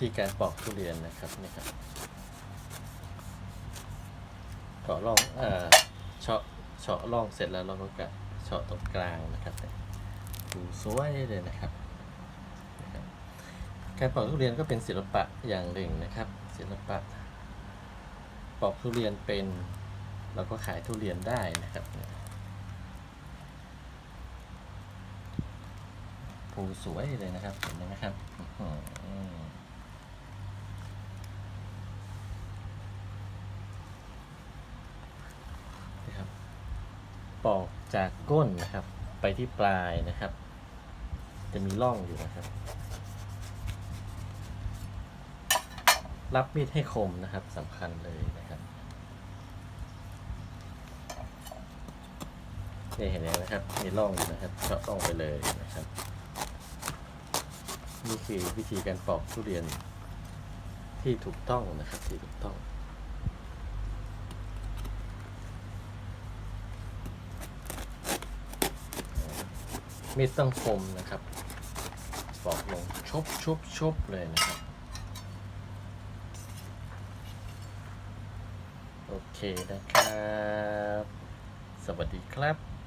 ธีการปอกทุเรียนนะครับนี่ครับเจาะร่องเอ่อเฉาะเฉาะร่องเสร็จแล้วเราก็กะเฉาะตรงกลางนะครับดูสวยเลยนะครับ การปอกทุเรียนก็เป็นศิลปะอย่างหนึ่งนะครับ ศิลปะปอกทุเรียนเป็นเราก็ขายทุเรียนได้นะครับภูสวยเลยนะครับเห็นไหมครับอื้อหือนี่ครับ อกจากก้นนะครับ ไปที่ปลายนะครับ จะมีร่องอยู่นะครับ รับมีดให้คมนะครับสำคัญเลยนะครับนี่เห็นไหมนะครับ มีร่องอยู่นะครับเจาะร่องไปเลยนะครับ นี่คือวิธีการปอกทุเรียนที่ถูกต้องนะครับที่ถูกต้อง มีดต้องคมนะครับปอกลงชุบชุบชุบเลยนะครับ โอเคนะครับ สวัสดีครับ